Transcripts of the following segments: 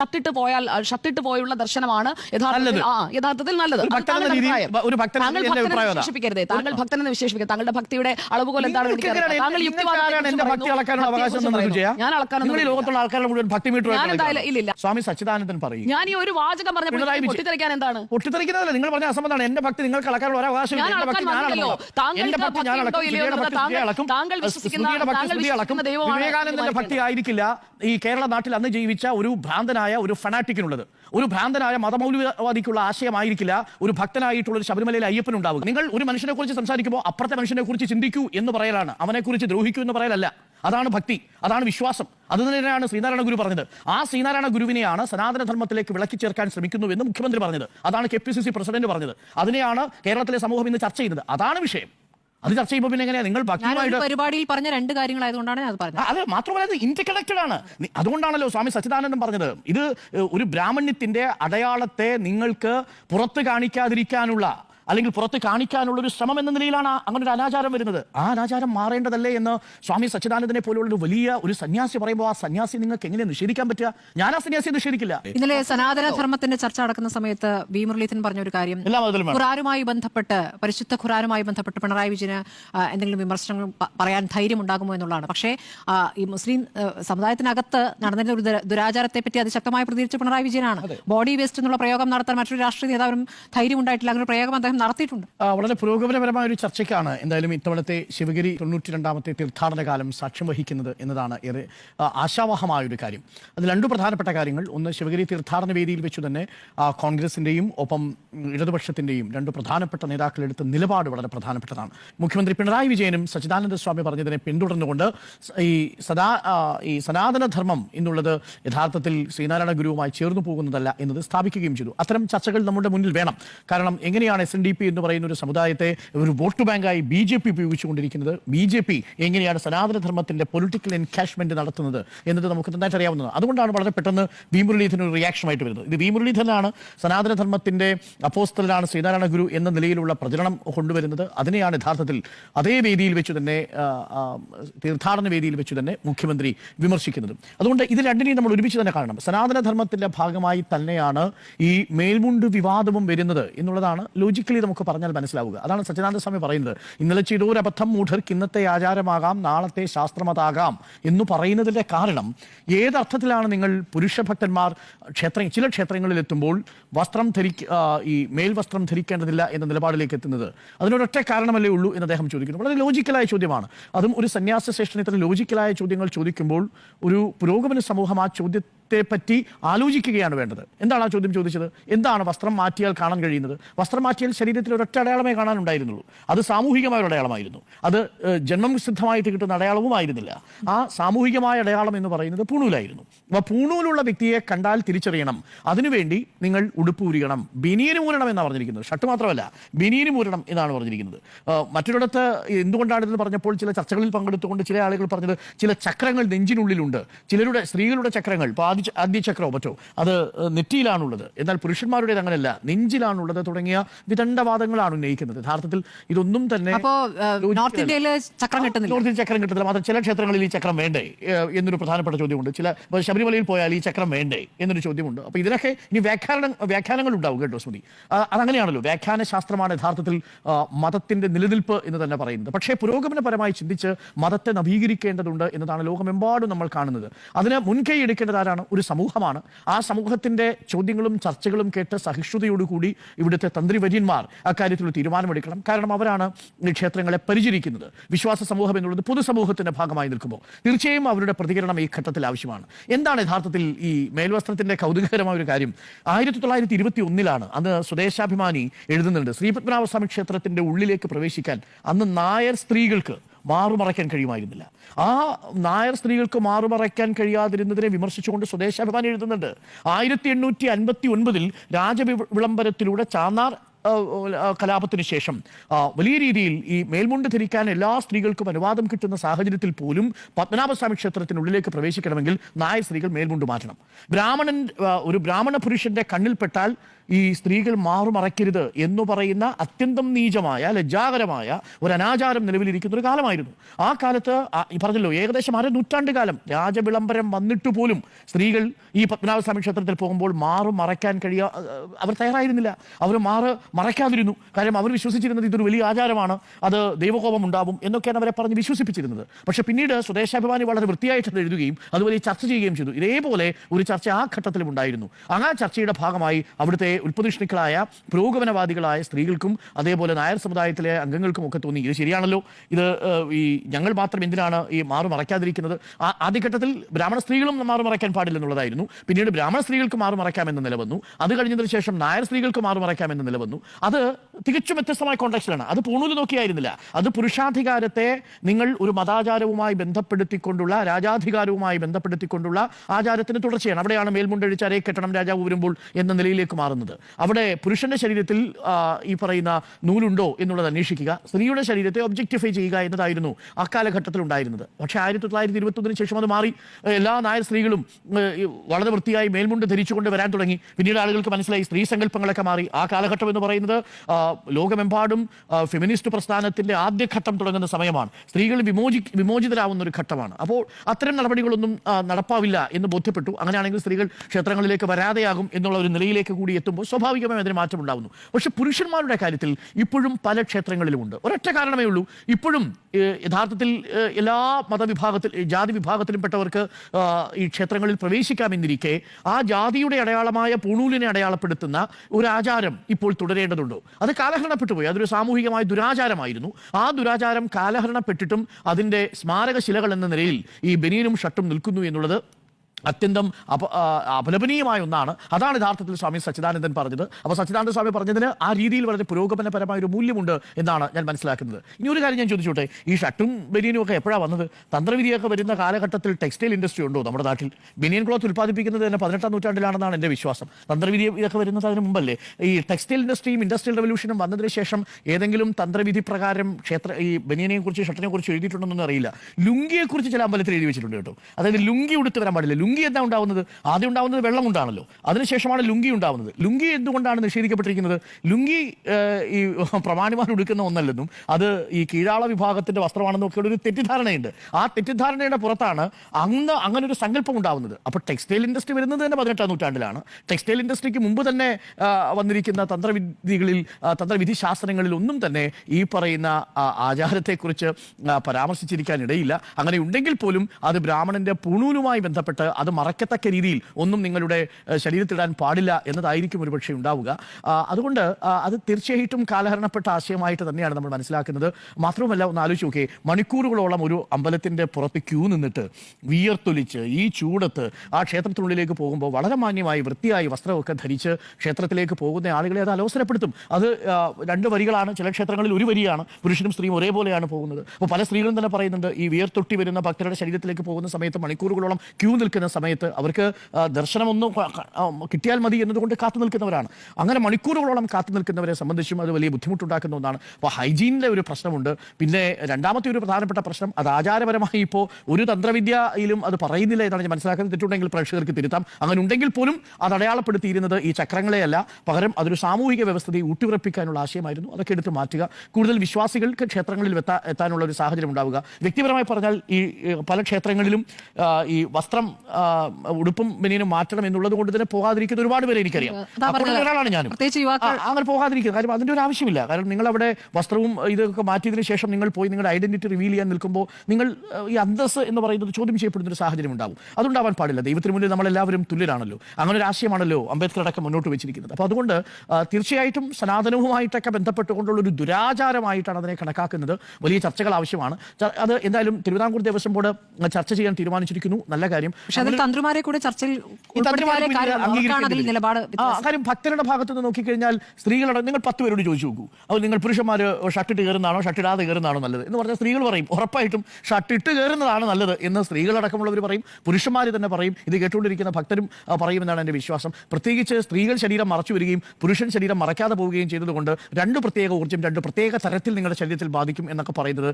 ഷർട്ടിട്ട് പോയാൽ ഷർട്ടിട്ട് പോയുള്ള ദർശനമാണ് യഥാർത്ഥത്തിൽ. ആ യഥാർത്ഥത്തിൽ നല്ലത്. താങ്കൾ വിശേഷിപ്പിക്കരുത്. താങ്കൾ ഭക്തനെന്ന് വിശേഷിപ്പിക്കുക താങ്കളുടെ ഭക്തിയുടെ അളവ് എന്താണെന്ന് എനിക്കറിയാം താങ്കൾ എന്തായാലും സ്വാമി സച്ചിദാനന്ദൻ പറയും. ഞാൻ ഈ ഒരു വാചകം പറഞ്ഞപ്പോൾ പൊട്ടിത്തെറിക്കാൻ എന്താണ്? പൊട്ടിത്തെറിക്കുന്നതല്ല. നിങ്ങൾ പറഞ്ഞ അസംബന്ധമാണ്. എന്റെ ഭക്തി നിങ്ങൾക്ക് അളക്കാനുള്ള ഒരു അവകാശം താങ്കൾ- വിശ്വസിക്കുന്ന- ദൈവമാണ് വിവേകാനന്ദന്റെ ഭക്തി ആയിരിക്കില്ല ഈ കേരള നാട്ടിൽ അന്ന് ജീവിച്ച ഒരു ഭ്രാന്തനായ ഒരു ഫനാറ്റിക്കിനുള്ളത്. ഒരു ഭ്രാന്തനായ മതമൗലികവാദിക്കുള്ള ആശയമായിരിക്കില്ല ഒരു ഭക്തനായിട്ടുള്ള ഒരു ശബരിമലയിൽ അയ്യപ്പൻ ഉണ്ടാവുക. നിങ്ങൾ ഒരു മനുഷ്യനെ കുറിച്ച് സംസാരിക്കുമ്പോൾ അപ്പുറത്തെ മനുഷ്യനെ കുറിച്ച് ചിന്തിക്കൂ എന്ന് പറയലാണ്. അവനെ കുറിച്ച് ദ്രോഹിക്കൂ എന്ന് പറയലല്ല. അതാണ് ഭക്തി അതാണ് വിശ്വാസം. അത് തന്നെയാണ് ശ്രീനാരായണ ഗുരു പറഞ്ഞത്. ആ ശ്രീനാരായണ ഗുരുവിനെയാണ് സനാതനധർമ്മത്തിലേക്ക് വിളക്കി ചേർക്കാൻ ശ്രമിക്കുന്നുവെന്ന് മുഖ്യമന്ത്രി പറഞ്ഞത്. അതാണ് K P C C president പറഞ്ഞത്. അതിനെയാണ് കേരളത്തിലെ സമൂഹം ഇന്ന് ചർച്ച ചെയ്യുന്നത്. അതാണ് വിഷയം. അത് ചർച്ച ചെയ്യുമ്പോൾ പിന്നെ എങ്ങനെയാ? നിങ്ങൾ ബാക്കിയുമായിട്ട് ഭക്തിയുമായിട്ട് പരിപാടിയിൽ പറഞ്ഞ രണ്ട് കാര്യങ്ങളായതുകൊണ്ടാണ് ഞാൻ അത് പറഞ്ഞത്. അത് മാത്രമല്ല ഇത് ഇന്റർകണക്റ്റഡ് ആണ്. അതുകൊണ്ടാണല്ലോ സ്വാമി സച്ചിദാനന്ദൻ പറഞ്ഞത്. ഇത് ഒരു ബ്രാഹ്മണ്യത്തിന്റെ അടയാളത്തെ നിങ്ങൾക്ക് പുറത്ത് കാണിക്കാതിരിക്കാനുള്ള അല്ലെങ്കിൽ പുറത്ത് കാണിക്കാനുള്ള ഒരു ശ്രമം എന്ന നിലയിലാണ് അങ്ങനെ ഒരു അനാചാരം വരുന്നത്. ആ അനാചാരം മാറേണ്ടതല്ലേ എന്ന് സ്വാമി സച്ചിദാനന്ദനെ പോലുള്ള ഒരു വലിയ ഒരു സന്യാസി പറയുമ്പോൾ ആ സന്യാസി നിങ്ങൾക്ക് എങ്ങനെ നിഷേധിക്കാൻ പറ്റുക? ഞാൻ ആ സന്യാസി നിഷേധിക്കില്ല. ഇന്നലെ സനാതന ധർമ്മത്തിന്റെ ചർച്ച നടക്കുന്ന സമയത്ത് വി മുരളീധൻ പറഞ്ഞ ഒരു കാര്യം ഖുറാനുമായി ബന്ധപ്പെട്ട് പരിശുദ്ധ ഖുറാനുമായി ബന്ധപ്പെട്ട് പിണറായി വിജയന് എന്തെങ്കിലും വിമർശനങ്ങൾ പറയാൻ ധൈര്യം ഉണ്ടാകുമോ എന്നുള്ളതാണ്. പക്ഷേ ഈ മുസ്ലിം സമുദായത്തിനകത്ത് നടന്നിരുന്ന ഒരു ദുരാചാരത്തെ പറ്റി അതിശക്തമായി പ്രതികരിച്ച പിണറായി വിജയനാണ്. ബോഡി വേസ്റ്റ് എന്നുള്ള പ്രയോഗം നടത്താൻ മറ്റൊരു രാഷ്ട്രീയ നേതാവിനും ധൈര്യം ഉണ്ടായിട്ടില്ല അങ്ങനെ പ്രയോഗം അദ്ദേഹം നടത്തിയിട്ടുണ്ട്. വളരെ പുരോഗമനപരമായ ഒരു ചർച്ചയ്ക്കാണ് എന്തായാലും ഇത്തവണത്തെ ശിവഗിരി തൊണ്ണൂറ്റി രണ്ടാമത്തെ തീർത്ഥാടന കാലം സാക്ഷ്യം വഹിക്കുന്നത് എന്നതാണ് ഏറെ ആശാവാഹമായ ഒരു കാര്യം. അത് രണ്ടു പ്രധാനപ്പെട്ട കാര്യങ്ങൾ. ഒന്ന് ശിവഗിരി തീർത്ഥാടന വേദിയിൽ വെച്ച് തന്നെ കോൺഗ്രസിന്റെയും ഒപ്പം ഇടതുപക്ഷത്തിന്റെയും രണ്ട് പ്രധാനപ്പെട്ട നേതാക്കളെടുത്ത നിലപാട് വളരെ പ്രധാനപ്പെട്ടതാണ്. മുഖ്യമന്ത്രി പിണറായി വിജയനും സച്ചിദാനന്ദ സ്വാമി പറഞ്ഞതിനെ പിന്തുടർന്നുകൊണ്ട് ഈ സദാ ഈ സനാതനധർമ്മം എന്നുള്ളത് യഥാർത്ഥത്തിൽ ശ്രീനാരായണ ഗുരുവുമായി ചേർന്നു പോകുന്നതല്ല എന്നത് സ്ഥാപിക്കുകയും ചെയ്തു. അത്തരം ചർച്ചകൾ നമ്മുടെ മുന്നിൽ വേണം. കാരണം എങ്ങനെയാണ് എസ് എൻ ഡി പി എന്ന് പറയുന്ന ഒരു സമുദായത്തെ ഒരു വോട്ട് ബാങ്കായി ബി ജെ പി ഉപയോഗിച്ചുകൊണ്ടിരിക്കുന്നത് ബി ജെ പി എങ്ങനെയാണ് സനാതനധർമ്മത്തിന്റെ പൊളിറ്റിക്കൽ എൻകാഷ്മെന്റ് നടത്തുന്നത് എന്നത് നമുക്ക് നന്നായിട്ട് അറിയാവുന്നതാണ്. അതുകൊണ്ടാണ് വളരെ പെട്ടെന്ന് വി മുരളീധരൻ ഒരു റിയാക്ഷനായിട്ട് വരുന്നത്. ഇത് വി മുരളീധരനാണ് സനാതനധർമ്മത്തിന്റെ അപ്പോസ്തലാണ് ശ്രീനാരായണ ഗുരു എന്ന നിലയിലുള്ള പ്രചരണം കൊണ്ടുവരുന്നത്. അതിനെയാണ് യഥാർത്ഥത്തിൽ അതേ വേദിയിൽ വെച്ച് തന്നെ തീർത്ഥാടന വേദിയിൽ വെച്ച് തന്നെ മുഖ്യമന്ത്രി വിമർശിക്കുന്നത്. അതുകൊണ്ട് ഇത് രണ്ടിനെയും നമ്മൾ ഒരുമിച്ച് തന്നെ കാണണം. സനാതനധർമ്മത്തിന്റെ ഭാഗമായി തന്നെയാണ് ഈ മേൽമുണ്ട് വിവാദവും വരുന്നത് എന്നുള്ളതാണ് ലോജിക്കലി നമുക്ക് പറഞ്ഞാൽ മനസ്സിലാവുക. അതാണ് സച്ചിദാനന്ദ സ്വാമി പറയുന്നത്. ഇന്നലെ ചിടൂരബദ്ധം മൂഢർക്ക് ഇന്നത്തെ ആചാരമാകാം നാളത്തെ ശാസ്ത്രമതാകാം എന്ന് പറയുന്നതിന്റെ കാരണം ഏതർത്ഥത്തിലാണ് നിങ്ങൾ പുരുഷഭക്തന്മാർ ക്ഷേത്ര ചില ക്ഷേത്രങ്ങളിൽ എത്തുമ്പോൾ വസ്ത്രം ധരിക്ക ഈ മേൽവസ്ത്രം ധരിക്കേണ്ടതില്ല എന്ന നിലപാടിലേക്ക് എത്തുന്നത്. അതിനൊരൊറ്റ കാരണമല്ലേ ഉള്ളൂ എന്ന് അദ്ദേഹം ചോദിക്കുന്നു. വളരെ ലോജിക്കലായ ചോദ്യമാണ്. അതും ഒരു സന്യാസ ശ്രേഷ്ഠൻ ഇത്ര ലോജിക്കലായ ചോദ്യങ്ങൾ ചോദിക്കുമ്പോൾ ഒരു പുരോഗമന സമൂഹം ആ ചോദ്യത്തെ പറ്റി ആലോചിക്കുകയാണ് വേണ്ടത്. എന്താണ് ആ ചോദ്യം ചോദിച്ചത്? എന്താണ് വസ്ത്രം മാറ്റിയാൽ കാണാൻ കഴിയുന്നത്? വസ്ത്രം മാറ്റിയാൽ ശരീരത്തിൽ ഒരൊറ്റ അടയാളമേ കാണാനുണ്ടായിരുന്നുള്ളൂ. അത് സാമൂഹികമായ ഒരു അടയാളമായിരുന്നു. അത് ജന്മം സിദ്ധമായിട്ട് കിട്ടുന്ന അടയാളവുമായിരുന്നില്ല ആ സാമൂഹികമായ അടയാളം എന്ന് പറയുന്നത് പൂണൂലായിരുന്നു. അപ്പോൾ പൂണൂലുള്ള വ്യക്തിയെ കണ്ടാൽ തിരിച്ചറിയണം. അതിനുവേണ്ടി നിങ്ങൾ ഉടുപ്പ് ഊരിയണം. ബിനിയന് മൂരണം എന്നാണ് പറഞ്ഞിരിക്കുന്നത്. ഷർട്ട് മാത്രമല്ല ബിനിയന് മൂരണം എന്നാണ് പറഞ്ഞിരിക്കുന്നത്. മറ്റൊരിടത്ത് എന്തുകൊണ്ടാണ് ഇതെന്ന് പറഞ്ഞപ്പോൾ ചില ചർച്ചകളിൽ പങ്കെടുത്തുകൊണ്ട് ചില ആളുകൾ പറഞ്ഞത് ചില ചക്രങ്ങൾ നെഞ്ചിനുള്ളിലുണ്ട്. ചിലരുടെ സ്ത്രീകളുടെ ചക്രങ്ങൾ ഇപ്പോൾ ചക്രമോ മറ്റോ? അത് നെറ്റിയിലാണുള്ളത്. എന്നാൽ പുരുഷന്മാരുടേത് അങ്ങനെയല്ല. നെഞ്ചിലാണുള്ളത് തുടങ്ങിയ വിദണ്ഡവാദങ്ങളാണ് ഉന്നയിക്കുന്നത്. യഥാർത്ഥത്തിൽ ഇതൊന്നും തന്നെ നോർത്ത് ചക്രം കിട്ടുന്നില്ല. മാത്രം ചില ക്ഷേത്രങ്ങളിൽ ഈ ചക്രം വേണ്ടേ? എന്നൊരു പ്രധാനപ്പെട്ട ചോദ്യമുണ്ട്. ചില ശബരിമലയിൽ പോയാൽ ഈ ചക്രം വേണ്ടേ? എന്നൊരു ചോദ്യമുണ്ട്. അപ്പോൾ ഇതിനൊക്കെ ഇനി വ്യാഖ്യാന വ്യാഖ്യാനങ്ങൾ ഉണ്ടാവും കേട്ടോ സ്മൃതി അതങ്ങനെയാണല്ലോ. വ്യാഖ്യാന ശാസ്ത്രമാണ് യഥാർത്ഥത്തിൽ മതത്തിന്റെ നിലനിൽപ്പ് എന്ന് തന്നെ പറയുന്നത്. പക്ഷേ പുരോഗമനപരമായി ചിന്തിച്ച് മതത്തെ നവീകരിക്കേണ്ടതുണ്ട് എന്നതാണ് ലോകമെമ്പാടും നമ്മൾ കാണുന്നത്. അതിന് മുൻകൈ എടുക്കേണ്ടത് ആരാണ്? ഒരു സമൂഹമാണ്. ആ സമൂഹത്തിന്റെ ചോദ്യങ്ങളും ചർച്ചകളും കേട്ട് സഹിഷ്ണുതയോടുകൂടി ഇവിടുത്തെ തന്ത്രിവര്യന്മാർ അക്കാര്യത്തിൽ ഒരു തീരുമാനമെടുക്കണം. കാരണം അവരാണ് ക്ഷേത്രങ്ങളെ പരിചരിക്കുന്നത്. വിശ്വാസ സമൂഹം എന്നുള്ളത് പൊതുസമൂഹത്തിന്റെ ഭാഗമായി നിൽക്കുമ്പോൾ തീർച്ചയായും അവരുടെ പ്രതികരണം ഈ ഘട്ടത്തിൽ ആവശ്യമാണ്. എന്താണ് യഥാർത്ഥത്തിൽ ഈ മേൽവസ്ത്രത്തിന്റെ കൗതുകകരമായ ഒരു കാര്യം? ആയിരത്തി തൊള്ളായിരത്തി ഇരുപത്തി ഒന്നിലാണ് അന്ന് സ്വദേശാഭിമാനി എഴുതുന്നുണ്ട്. ശ്രീപത്മനാഭസ്വാമി ക്ഷേത്രത്തിന്റെ ഉള്ളിലേക്ക് പ്രവേശിക്കാൻ അന്ന് നായർ സ്ത്രീകൾക്ക് മാറുമറയ്ക്കാൻ കഴിയുമായിരുന്നില്ല. ആ നായർ സ്ത്രീകൾക്ക് മാറുമറയ്ക്കാൻ കഴിയാതിരുന്നതിനെ വിമർശിച്ചുകൊണ്ട് സ്വദേശാഭിമാനി എഴുതുന്നുണ്ട്. ആയിരത്തി എണ്ണൂറ്റി അൻപത്തി ഒൻപതിൽ രാജവിളംബരത്തിലൂടെ ചാന്നാർ കലാപത്തിന് ശേഷം വലിയ രീതിയിൽ ഈ മേൽമുണ്ട് ധരിക്കാൻ എല്ലാ സ്ത്രീകൾക്കും അനുവാദം കിട്ടുന്ന സാഹചര്യത്തിൽ പോലും പത്മനാഭസ്വാമി ക്ഷേത്രത്തിനുള്ളിലേക്ക് പ്രവേശിക്കണമെങ്കിൽ നായ സ്ത്രീകൾ മേൽമുണ്ട് മാറ്റണം. ബ്രാഹ്മണൻ ഒരു ബ്രാഹ്മണ പുരുഷന്റെ കണ്ണിൽപ്പെട്ടാൽ ഈ സ്ത്രീകൾ മാറുമറയ്ക്കരുത് എന്ന് പറയുന്ന അത്യന്തം നീചമായ ലജ്ജാകരമായ ഒരു അനാചാരം നിലവിലിരിക്കുന്ന ഒരു കാലമായിരുന്നു. ആ കാലത്ത് പറഞ്ഞല്ലോ ഏകദേശം അര നൂറ്റാണ്ട് കാലം രാജവിളംബരം വന്നിട്ട് പോലും സ്ത്രീകൾ ഈ പത്മനാഭസ്വാമി ക്ഷേത്രത്തിൽ പോകുമ്പോൾ മാറു മറയ്ക്കാൻ കഴിയാ അവർ തയ്യാറായിരുന്നില്ല. അവർ മാറ് മറയ്ക്കാതിരുന്നു. കാര്യം അവർ വിശ്വസിച്ചിരുന്നത് ഇതൊരു വലിയ ആചാരമാണ്. അത് ദൈവകോപം ഉണ്ടാവും എന്നൊക്കെയാണ് അവരെ പറഞ്ഞ് വിശ്വസിപ്പിച്ചിരുന്നത്. പക്ഷേ പിന്നീട് സ്വദേശാഭിമാനി വളരെ വൃത്തിയായിട്ട് എഴുതുകയും അതുപോലെ ചർച്ച ചെയ്യുകയും ചെയ്തു. ഇതേപോലെ ഒരു ചർച്ച ആ ഘട്ടത്തിലും ഉണ്ടായിരുന്നു. ആ ചർച്ചയുടെ ഭാഗമായി അവിടുത്തെ ഉൽപ്പതിഷ്ണുക്കളായ പുരോഗമനവാദികളായ സ്ത്രീകൾക്കും അതേപോലെ നായർ സമുദായത്തിലെ അംഗങ്ങൾക്കും ഒക്കെ തോന്നി. ഇത് ശരിയാണല്ലോ? ഇത് ഈ ഞങ്ങൾ മാത്രം എന്തിനാണ് ഈ മാറു മറയ്ക്കാതിരിക്കുന്നത്? ആദ്യഘട്ടത്തിൽ ബ്രാഹ്മണ സ്ത്രീകളും മാറു മറയ്ക്കാൻ പാടില്ലെന്നുള്ളതായിരുന്നു. പിന്നീട് ബ്രാഹ്മണ സ്ത്രീകൾക്ക് മാറു മറയ്ക്കാമെന്ന് നിലവന്നു. അത് കഴിഞ്ഞതിന് ശേഷം നായർ സ്ത്രീകൾക്ക് മാറു മറയ്ക്കാമെന്ന് നിലവന്നു. അത് തികച്ചും വ്യത്യസ്തമായ കോണ്ടക്സ്റ്റിലാണ് അത് പൂണൂൽ നോക്കിയായിരുന്നില്ല. അത് പുരുഷാധികാരത്തെ നിങ്ങൾ ഒരു മതാചാരവുമായി ബന്ധപ്പെടുത്തിക്കൊണ്ടുള്ള രാജാധികാരവുമായി ബന്ധപ്പെടുത്തിക്കൊണ്ടുള്ള ആചാരത്തിന് തുടർച്ചയാണ്. അവിടെയാണ് മേൽമുണ്ടഴിച്ച് അരയെ കെട്ടണം രാജാവ് വരുമ്പോൾ എന്ന നിലയിലേക്ക് മാറുന്നത്. അവിടെ പുരുഷന്റെ ശരീരത്തിൽ ഈ പറയുന്ന നൂലുണ്ടോ എന്നുള്ളത് അന്വേഷിക്കുക. സ്ത്രീയുടെ ശരീരത്തെ ഒബ്ജക്റ്റിഫൈ ചെയ്യുക എന്നതായിരുന്നു അക്കാലഘട്ടത്തിൽ ഉണ്ടായിരുന്നത് പക്ഷേ ആയിരത്തി തൊള്ളായിരത്തി ഇരുപത്തൊന്നിന് ശേഷം അത് മാറി. എല്ലാ നായർ സ്ത്രീകളും വളരെ വൃത്തിയായി മേൽമുണ്ട് ധരിച്ചുകൊണ്ട് വരാൻ തുടങ്ങി. പിന്നീട് ആളുകൾക്ക് മനസ്സിലായി സ്ത്രീ സങ്കല്പങ്ങളൊക്കെ മാറി. ആ കാലഘട്ടം എന്ന് പറയുന്നത് ലോകമെമ്പാടും ഫെമിനിസ്റ്റ് പ്രസ്ഥാനത്തിന്റെ ആദ്യഘട്ടം തുടങ്ങുന്ന സമയമാണ്. സ്ത്രീകൾ വിമോചി വിമോചിതരാവുന്ന ഒരു ഘട്ടമാണ്. അപ്പോൾ അത്തരം നടപടികളൊന്നും നടപ്പാവില്ല എന്ന് ബോധ്യപ്പെട്ടു. അങ്ങനെയാണെങ്കിൽ സ്ത്രീകൾ ക്ഷേത്രങ്ങളിലേക്ക് വരാതെയാകും എന്നുള്ള ഒരു നിലയിലേക്ക് കൂടി എത്തുമ്പോൾ സ്വാഭാവികമായും അതിന് മാറ്റം ഉണ്ടാവുന്നു പക്ഷെ പുരുഷന്മാരുടെ കാര്യത്തിൽ ഇപ്പോഴും പല ക്ഷേത്രങ്ങളിലും ക്ഷേത്രങ്ങളിലുമുണ്ട്. ഒരൊറ്റ കാരണമേ ഉള്ളൂ. ഇപ്പോഴും യഥാർത്ഥത്തിൽ എല്ലാ മതവിഭാഗത്തിൽ ജാതി വിഭാഗത്തിലും പെട്ടവർക്ക് ഈ ക്ഷേത്രങ്ങളിൽ പ്രവേശിക്കാമെന്നിരിക്കെ ആ ജാതിയുടെ അടയാളമായ പൂണൂലിനെ അടയാളപ്പെടുത്തുന്ന ഒരു ആചാരം ഇപ്പോൾ തുടരേണ്ടതുണ്ട്. അത് കാലഹരണപ്പെട്ടു പോയി. അതൊരു സാമൂഹികമായ ദുരാചാരമായിരുന്നു. ആ ദുരാചാരം കാലഹരണപ്പെട്ടിട്ടും അതിന്റെ സ്മാരകശിലകൾ എന്ന നിലയിൽ ഈ ബനിയനും ഷട്ടും നിൽക്കുന്നു എന്നുള്ളത് അത്യന്തം അപ അപലപനീയമായ ഒന്നാണ്. അതാണ് യഥാർത്ഥത്തിൽ സ്വാമി സച്ചിദാനന്ദൻ പറഞ്ഞത്. അപ്പോൾ സച്ചിദാനന്ദ സ്വാമി പറഞ്ഞതിന് ആ രീതിയിൽ വളരെ പുരോഗമനപരമായ ഒരു മൂല്യമുണ്ട് എന്നാണ് ഞാൻ മനസ്സിലാക്കുന്നത്. ഇനി ഒരു കാര്യം ഞാൻ ചോദിച്ചോട്ടെ? ഈ ഷട്ടും ബനിയനും ഒക്കെ എപ്പോഴാണ് വന്നത്? തന്ത്രവിധിയൊക്കെ വരുന്ന കാലഘട്ടത്തിൽ ടെക്സ്റ്റൈൽ ഇൻഡസ്ട്രി ഉണ്ടോ നമ്മുടെ നാട്ടിൽ? ബനിയൻ ക്ലോത്ത് ഉൽപ്പാദിപ്പിക്കുന്നത് തന്നെ പതിനെട്ടാം നൂറ്റാണ്ടിലാണെന്നാണ് എന്റെ വിശ്വാസം. തന്ത്രവിധി ഇതൊക്കെ വരുന്നത് അതിന് മുമ്പല്ലേ? ഈ ടെക്സ്റ്റൈൽ ഇൻഡസ്ട്രിയും ഇൻഡസ്ട്രിയൽ റവല്യൂഷനും വന്നതിന് ശേഷം ഏതെങ്കിലും തന്ത്രവിധി പ്രകാരം ക്ഷേത്ര ഈ ബനിയനെക്കുറിച്ച് കുറിച്ച് ഷർട്ടിനെ കുറിച്ച് എഴുതിയിട്ടുണ്ടെന്നൊന്നും അറിയില്ല. ലുങ്കിയെക്കുറിച്ച് ചില അമ്പലത്തിൽ എഴുതി വെച്ചിട്ടുണ്ട് കേട്ടോ. അതായത് ലുങ്കി ഉടുത്ത് വരാൻ പാടില്ല. ലുങ്കി എന്താ ഉണ്ടാവുന്നത്? ആദ്യം ഉണ്ടാവുന്നത് വെള്ളം കൊണ്ടാണല്ലോ. അതിനുശേഷമാണ് ലുങ്കി ഉണ്ടാവുന്നത്. ലുങ്കി എന്തുകൊണ്ടാണ് നിഷേധിക്കപ്പെട്ടിരിക്കുന്നത്? ലുങ്കി ഈ പ്രമാണിമാർ ഉടുക്കുന്ന ഒന്നല്ലെന്നും അത് ഈ കീഴാള വിഭാഗത്തിന്റെ വസ്ത്രമാണെന്നും ഒക്കെയുള്ള ഒരു തെറ്റിദ്ധാരണയുണ്ട്. ആ തെറ്റിദ്ധാരണയുടെ പുറത്താണ് അന്ന് അങ്ങനെ ഒരു സങ്കല്പം ഉണ്ടാവുന്നത്. അപ്പോൾ ടെക്സ്റ്റൈൽ ഇൻഡസ്ട്രി വരുന്നത് തന്നെ പതിനെട്ടാം നൂറ്റാണ്ടിലാണ്. ടെക്സ്റ്റൈൽ ഇൻഡസ്ട്രിക്ക് മുമ്പ് തന്നെ വന്നിരിക്കുന്ന തന്ത്രവിധികളിൽ തന്ത്രവിധി ശാസ്ത്രങ്ങളിൽ ഒന്നും തന്നെ ഈ പറയുന്ന ആചാരത്തെക്കുറിച്ച് പരാമർശിച്ചിരിക്കാൻ ഇടയില്ല അങ്ങനെ ഉണ്ടെങ്കിൽ പോലും അത് ബ്രാഹ്മണന്റെ പൂണൂലുമായി ബന്ധപ്പെട്ട് അത് മറക്കത്തക്ക രീതിയിൽ ഒന്നും നിങ്ങളുടെ ശരീരത്തിടാൻ പാടില്ല എന്നതായിരിക്കും ഒരുപക്ഷെ ഉണ്ടാവുക. അതുകൊണ്ട് അത് തീർച്ചയായിട്ടും കാലഹരണപ്പെട്ട ആശയമായിട്ട് തന്നെയാണ് നമ്മൾ മനസ്സിലാക്കുന്നത്. മാത്രവുമല്ല ഒന്ന് ആലോചിച്ച് നോക്കേ മണിക്കൂറുകളോളം ഒരു അമ്പലത്തിന്റെ പുറത്ത് ക്യൂ നിന്നിട്ട് വിയർത്തൊലിച്ച് ഈ ചൂടത്ത് ആ ക്ഷേത്രത്തിനുള്ളിലേക്ക് പോകുമ്പോൾ വളരെ മാന്യമായി വൃത്തിയായി വസ്ത്രമൊക്കെ ധരിച്ച് ക്ഷേത്രത്തിലേക്ക് പോകുന്ന ആളുകളെ അത് അലോസരപ്പെടുത്തും. അത് രണ്ട് വരികളാണ് ചില ക്ഷേത്രങ്ങളിൽ ഒരു വരിയാണ് പുരുഷനും സ്ത്രീയും ഒരേപോലെയാണ് പോകുന്നത്. അപ്പോൾ പല സ്ത്രീകളും തന്നെ പറയുന്നുണ്ട് ഈ വിയർത്തൊട്ടി വരുന്ന ഭക്തരുടെ ശരീരത്തിലേക്ക് പോകുന്ന സമയത്ത് മണിക്കൂറുകളോളം ക്യൂ നിൽക്കുന്ന സമയത്ത് അവർക്ക് ദർശനമൊന്നും കിട്ടിയാൽ മതി എന്നതുകൊണ്ട് കാത്തു നിൽക്കുന്നവരാണ്. അങ്ങനെ മണിക്കൂറുകളോളം കാത്തു നിൽക്കുന്നവരെ സംബന്ധിച്ചും അത് വലിയ ബുദ്ധിമുട്ടുണ്ടാക്കുന്ന ഒന്നാണ്. അപ്പോൾ ഹൈജീനിലെ ഒരു പ്രശ്നമുണ്ട്. പിന്നെ രണ്ടാമത്തെ ഒരു പ്രധാനപ്പെട്ട പ്രശ്നം അത് ആചാരപരമായി ഇപ്പോൾ ഒരു തന്ത്രവിദ്യയിലും അത് പറയുന്നില്ല എന്നാണ് ഞാൻ മനസ്സിലാക്കുന്നത്. തെറ്റുണ്ടെങ്കിൽ പ്രേക്ഷകർക്ക് തിരുത്താം. അങ്ങനെ ഉണ്ടെങ്കിൽ പോലും അത് അടയാളപ്പെടുത്തിയിരുന്നത് ഈ ചക്രങ്ങളെയല്ല. പകരം അതൊരു സാമൂഹിക വ്യവസ്ഥയെ ഊട്ടിയുറപ്പിക്കാനുള്ള ആശയമായിരുന്നു. അതൊക്കെ എടുത്ത് മാറ്റുക. കൂടുതൽ വിശ്വാസികൾക്ക് ക്ഷേത്രങ്ങളിൽ എത്താ എത്താനുള്ള ഒരു സാഹചര്യം ഉണ്ടാവുക. വ്യക്തിപരമായി പറഞ്ഞാൽ ഈ പല ക്ഷേത്രങ്ങളിലും ഈ വസ്ത്രം ഉടുപ്പും ബനിയനും മാറ്റണം എന്നുള്ളത് കൊണ്ട് തന്നെ പോകാതിരിക്കുന്ന ഒരുപാട് പേരെ എനിക്കറിയാം. ഒരാളാണ് ഞാനും. അങ്ങനെ പോകാതിരിക്കുക. കാര്യം അതിന്റെ ഒരു ആവശ്യമില്ല. കാരണം നിങ്ങൾ അവിടെ വസ്ത്രവും ഇതൊക്കെ മാറ്റിയതിനു ശേഷം നിങ്ങൾ പോയി നിങ്ങളുടെ ഐഡന്റിറ്റി റിവീൽ ചെയ്യാൻ നിൽക്കുമ്പോൾ നിങ്ങൾ ഈ അന്തസ് എന്ന് പറയുന്നത് ചോദ്യം ചെയ്യപ്പെടുന്ന ഒരു സാഹചര്യം ഉണ്ടാവും. അതുണ്ടാവാൻ പാടില്ല. ദൈവത്തിന് മുന്നിൽ നമ്മളെല്ലാവരും തുല്യരാണല്ലോ. അങ്ങനെ ഒരു ആശയമാണല്ലോ അംബേദ്കർ അടക്കം മുന്നോട്ട് വെച്ചിരിക്കുന്നത്. അപ്പോൾ അതുകൊണ്ട് തീർച്ചയായിട്ടും സനാതനവുമായിട്ടൊക്കെ ബന്ധപ്പെട്ടുകൊണ്ടുള്ള ഒരു ദുരാചാരമായിട്ടാണ് അതിനെ കണക്കാക്കുന്നത്. വലിയ ചർച്ചകൾ ആവശ്യമാണ്. അത് എന്തായാലും തിരുവിതാംകൂർ ദേവസ്വം ബോർഡ് ചർച്ച ചെയ്യാൻ തീരുമാനിച്ചിരിക്കുന്നു. നല്ല കാര്യം. തന്ത്രിമാരെ കൂടെ ചർച്ചയിൽ കാര്യം ഭക്തരുടെ ഭാഗത്ത് നിന്ന് നോക്കിക്കഴിഞ്ഞാൽ സ്ത്രീകളുടെ നിങ്ങൾ പത്ത് പേരോട് ചോദിച്ചു നോക്കൂ. അപ്പോൾ നിങ്ങൾ പുരുഷന്മാർ ഷർട്ട് ഇട്ട് കയറുന്നതാണോ ഷർട്ടിടാതെ കയറുന്നതാണോ നല്ലത് എന്ന് പറഞ്ഞാൽ സ്ത്രീകൾ പറയും. ഉറപ്പായിട്ടും ഷർട്ട് ഇട്ട് കയറുന്നതാണ് നല്ലത് എന്ന് സ്ത്രീകളടക്കമുള്ളവർ പറയും. പുരുഷന്മാർ തന്നെ പറയും. ഇത് കേട്ടുകൊണ്ടിരിക്കുന്ന ഭക്തരും പറയും പറയുമെന്നാണ് എന്റെ വിശ്വാസം. പ്രത്യേകിച്ച് സ്ത്രീകൾ ശരീരം മറച്ചു വരികയും പുരുഷൻ ശരീരം മറയ്ക്കാതെ പോവുകയും ചെയ്തതുകൊണ്ട് രണ്ട് പ്രത്യേക ഊർജം രണ്ട് പ്രത്യേക തരത്തിൽ നിങ്ങളുടെ ശരീരത്തിൽ ബാധിക്കും എന്നൊക്കെ പറയുന്നത്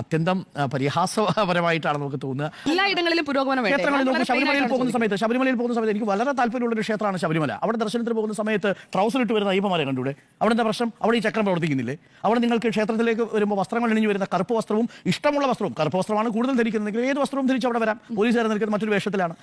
അത്യന്തം പരിഹാസപരമായിട്ടാണ് നമുക്ക് തോന്നുന്നത് എല്ലായിടങ്ങളിലും പുരോഗമനം വേണ്ടേ? ക്ഷേത്രങ്ങളിൽ വളരെ ശബരിമലയിൽ പോകുന്ന സമയത്ത് ശബരിമലയിൽ പോകുന്ന സമയത്ത് എനിക്ക് വളരെ താല്പര്യമുള്ള ഒരു ക്ഷേത്രമാണ് ശബരിമല. അവിടെ ദർശനത്തിന് പോകുന്ന സമയത്ത് ട്രൗസർ ഇട്ട് വരുന്ന അയ്യപ്പമാരെ കണ്ടൂടെ? അവിടെ എന്താ പ്രശ്നം? അവിടെ ഈ ചക്രം പ്രവർത്തിക്കുന്നില്ലേ? അവിടെ നിങ്ങൾക്ക് ക്ഷേത്രത്തിലേക്ക് വരുമ്പോൾ വസ്ത്രങ്ങൾ അണിഞ്ഞു വരുന്ന കറുപ്പ് വസ്ത്രവും ഇഷ്ടമുള്ള വസ്ത്രവും കറുപ്പ് വസ്ത്രമാണ് കൂടുതൽ ധരിക്കുന്നതെങ്കിൽ ഏത് വസ്ത്രവും ധരിച്ച് അവിടെ വരാം. പോലീസുകാരെ നിൽക്കുന്ന മറ്റൊരു വേഷത്തിലാണ്.